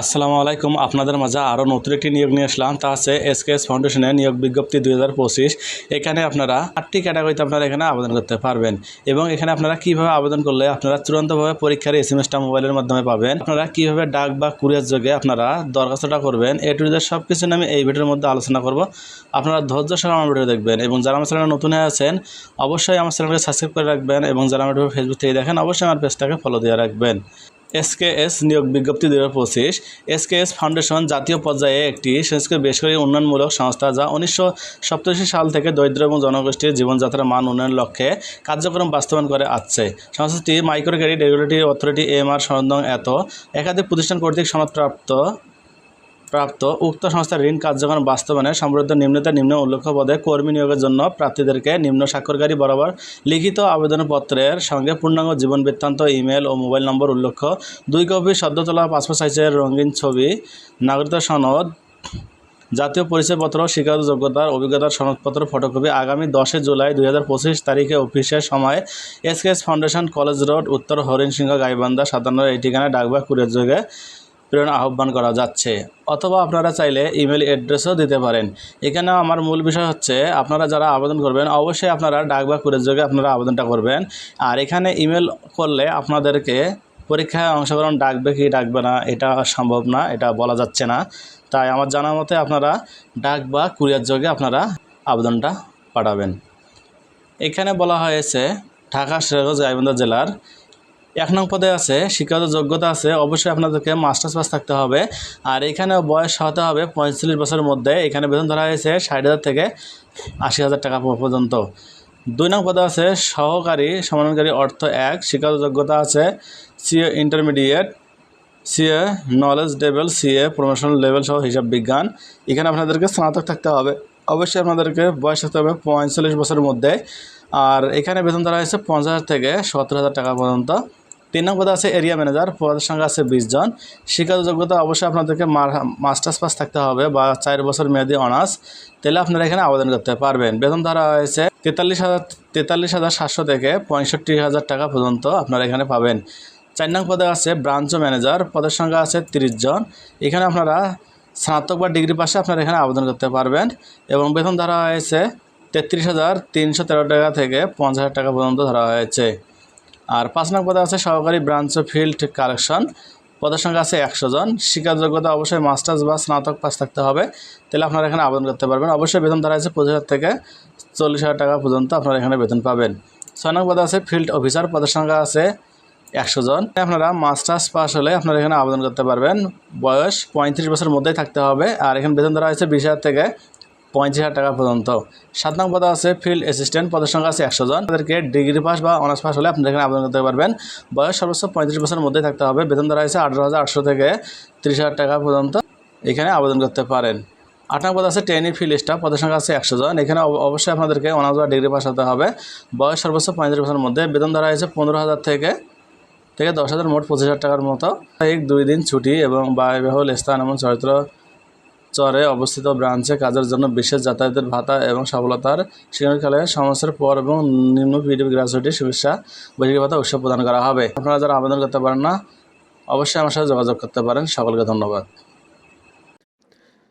আসসালামু আলাইকুম। আপনাদের মাঝে আরও নতুন একটি নিয়োগ নিয়ে আসলাম। তা আছে এসকেএস ফাউন্ডেশনের নিয়োগ বিজ্ঞপ্তি দুই হাজার পঁচিশ। এখানে আপনারা আটটি ক্যাটাগরিতে আপনারা এখানে আবেদন করতে পারবেন এবং এখানে আপনারা কীভাবে আবেদন করলে আপনারা চূড়ান্তভাবে পরীক্ষার এস এম এসটা মোবাইলের মাধ্যমে পাবেন, আপনারা কীভাবে ডাক বা কুরিয়ার যোগে আপনারা দরখাস্তটা করবেন, এ টু সব কিছু আমি এই ভিডিওর মধ্যে আলোচনা করব। আপনারা ধৈর্য সহ আমার ভিডিও দেখবেন এবং যারা আমার চ্যানেলে নতুন হয়ে আছেন, অবশ্যই আমার চ্যানেলকে সাবস্ক্রাইব করে রাখবেন এবং যারা আমার ফেসবুক থেকে দেখেন, অবশ্যই আমার পেজটাকে ফলো দিয়ে রাখবেন। এসকেএস নিয়োগ বিজ্ঞপ্তি দু হাজার পঁচিশ। এসকেএস ফাউন্ডেশন জাতীয় পর্যায়ে একটি সংস্কৃত বেসরকারি উন্নয়নমূলক সংস্থা যা উনিশশো সপ্তাশি সাল থেকে দরিদ্র এবং জনগোষ্ঠীর জীবনযাত্রার মান উন্নয়নের লক্ষ্যে কার্যক্রম বাস্তবায়ন করে আসছে। সংস্থাটি micro credit regulatory authority M R সনদং এত একাধিক প্রতিষ্ঠান কর্তৃক সনদপ্রাপ্ত প্রাপ্ত উক্ত সংস্থার ঋণ কার্যক্রম বাস্তবায়নে সমৃদ্ধ নিম্নতা নিম্ন উল্লেখ্য পদে কর্মী নিয়োগের জন্য প্রার্থীদেরকে নিম্ন স্বাক্ষরকারী বরাবর লিখিত আবেদনপত্রের সঙ্গে পূর্ণাঙ্গ জীবন বৃত্তান্ত, ইমেল ও মোবাইল নম্বর উল্লেখ্য। দুই কপি সদ্য তোলা পাসপোর্ট সাইজের রঙিন ছবি, নাগরিকতা সনদ, জাতীয় পরিচয়পত্র, শিক্ষাগত যোগ্যতার অভিজ্ঞতার সনদপত্র, ফটোকপি আগামী দশই জুলাই দুই হাজার পঁচিশ তারিখে অফিসের সময় এসকেএস ফাউন্ডেশন কলেজ রোড, উত্তর হরিণসিংহ গাইবান্ধা সাতান্ন এই ঠিকানায় ডাক বা কুরিয়ার যোগে প্রেরণ আহ্বান করা যাচ্ছে। অথবা আপনারা চাইলে ইমেল অ্যাড্রেসও দিতে পারেন। এখানে আমার মূল বিষয় হচ্ছে, আপনারা যারা আবেদন করবেন, অবশ্যই আপনারা ডাক বা কুরিয়ার যোগে আপনারা আবেদনটা করবেন। আর এখানে ইমেল করলে আপনাদেরকে পরীক্ষায় অংশগ্রহণ ডাকবে কি ডাকবে না, এটা সম্ভব না, এটা বলা যাচ্ছে না। তাই আমার জানা মতে আপনারা ডাক বা কুরিয়ার যোগে আপনারা আবেদনটা পাঠাবেন। এখানে বলা হয়েছে, ঢাকা সিরাজগঞ্জ গাইবান্ধা জেলার এক নং পদে আছে, শিক্ষাগত যোগ্যতা আছে, অবশ্যই আপনাদেরকে মাস্টার্স পাস থাকতে হবে। আর এখানে বয়স হতে হবে পঁয়তাল্লিশ বছরের মধ্যে। এখানে বেতন ধরা হয়েছে ষাট হাজার থেকে আশি হাজার টাকা পর্যন্ত। দুই নং পদে আছে সহকারী সমানকারী অর্থ এক, শিক্ষাগত যোগ্যতা আছে CA intermediate, CA knowledge level CA promotional level সহ হিসাব বিজ্ঞান। এখানে আপনাদেরকে স্নাতক থাকতে হবে। অবশ্যই আপনাদেরকে বয়স থাকতে হবে পঁয়তাল্লিশ বছরের মধ্যে। আর এখানে বেতন ধরা হয়েছে পঞ্চাশ থেকে সত্তর হাজার টাকা পর্যন্ত। তিন নম্বর পদে আছে এরিয়া ম্যানেজার পদের সংখ্যা আছে বিশ জন। শিক্ষাগত যোগ্যতা অবশ্যই আপনাদেরকে মাস্টার্স পাস থাকতে হবে বা চার বছর মেয়াদি অনার্স। তাহলে আপনারা এখানে আবেদন করতে পারবেন। বেতন ধরা হয়েছে তেতাল্লিশ হাজার তেতাল্লিশ হাজার সাতশো থেকে পঁয়ষট্টি হাজার টাকা পর্যন্ত আপনারা এখানে পাবেন। চার নং পদে আছে ব্রাঞ্চ ম্যানেজার, পদের সংখ্যা আছে তিরিশ জন। এখানে আপনারা স্নাতক বা ডিগ্রি পাশে আপনারা এখানে আবেদন করতে পারবেন এবং বেতন ধরা হয়েছে তেত্রিশ হাজার তিনশো তেরো টাকা থেকে পঞ্চাশ হাজার টাকা পর্যন্ত ধরা হয়েছে। আর পাঁচ নং পদে আছে সহকারী ব্রাঞ্চ ফিল্ড কালেকশন। পদের সংখ্যা আছে একশো জন। শিক্ষার যোগ্যতা অবশ্যই মাস্টার্স বা স্নাতক পাস থাকতে হবে। তাহলে আপনারা এখানে আবেদন করতে পারবেন। অবশ্যই বেতন ধরা আছে পঁচিশ হাজার থেকে চল্লিশ হাজার টাকা পর্যন্ত আপনারা এখানে বেতন পাবেন। ছয় নং পদে আছে ফিল্ড অফিসার। পদের সংখ্যা আছে একশো জন। আপনারা মাস্টার্স পাস হলে আপনারা এখানে আবেদন করতে পারবেন। বয়স পঁয়ত্রিশ বছরের মধ্যেই থাকতে হবে। আর এখানে বেতন ধরা হয়েছে বিশ হাজার থেকে পঁয়ত্রিশ হাজার টাকা পর্যন্ত। সাত নং পদে আছে ফিল্ড অ্যাসিস্ট্যান্ট পদের সংখ্যা আছে একশো জন। তাদেরকে ডিগ্রি পাস বা অনার্স পাস হলে আপনারা এখানে আবেদন করতে পারবেন। বয়স সর্বোচ্চ পঁয়ত্রিশ বছরের মধ্যে থাকতে হবে। বেতন ধরা হয়েছে আঠারো হাজার আটশো থেকে তিরিশ হাজার টাকা পর্যন্ত এখানে আবেদন করতে পারেন। আট নং পদ আছে ট্রেনি ফিল্ড স্টাফ পদের সংখ্যা আছে একশো জন। এখানে অব- অবশ্যই আপনাদেরকে অনার্স বা ডিগ্রি পাস হতে হবে। বয়স সর্বোচ্চ পঁয়ত্রিশ বছরের মধ্যে বেতন ধরা হয়েছে পনেরো হাজার থেকে থেকে দশ হাজার মোট পঁচিশ হাজার টাকার মতো। এক, দুই দিন ছুটি এবং ব্যয়বহুল স্থান এবং চরিত্র চরে অবস্থিত ব্রাঞ্চে কাজের জন্য বিশেষ যাতায়াতের ভাতা এবং সফলতার শিক্ষণকালে সমস্যার পর এবং নিম্ন পিডিপি গ্রাজুয়েটি শুভেচ্ছা বৈশিক ভাতা উৎসব প্রদান করা হবে। আপনারা যারা আবেদন করতে পারেন না, অবশ্যই আমার সাথে যোগাযোগ করতে পারেন। সকলকে ধন্যবাদ।